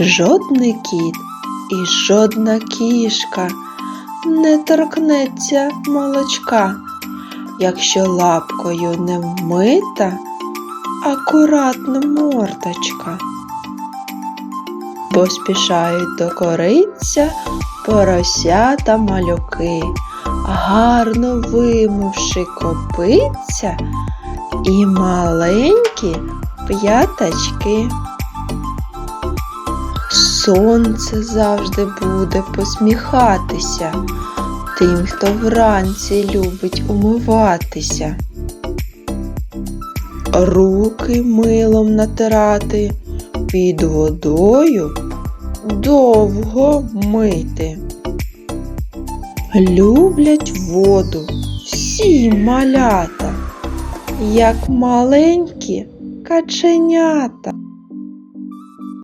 Жодний кіт і жодна кішка не торкнеться молочка, якщо лапкою не вмита акуратна мордочка. Поспішають до кориця поросята малюки, гарно вимивши копиця і маленькі п'ятачки. Сонце завжди буде посміхатися тим, хто вранці любить умиватися. Руки милом натирати, під водою довго мити. Люблять воду всі малята, як маленькі каченята.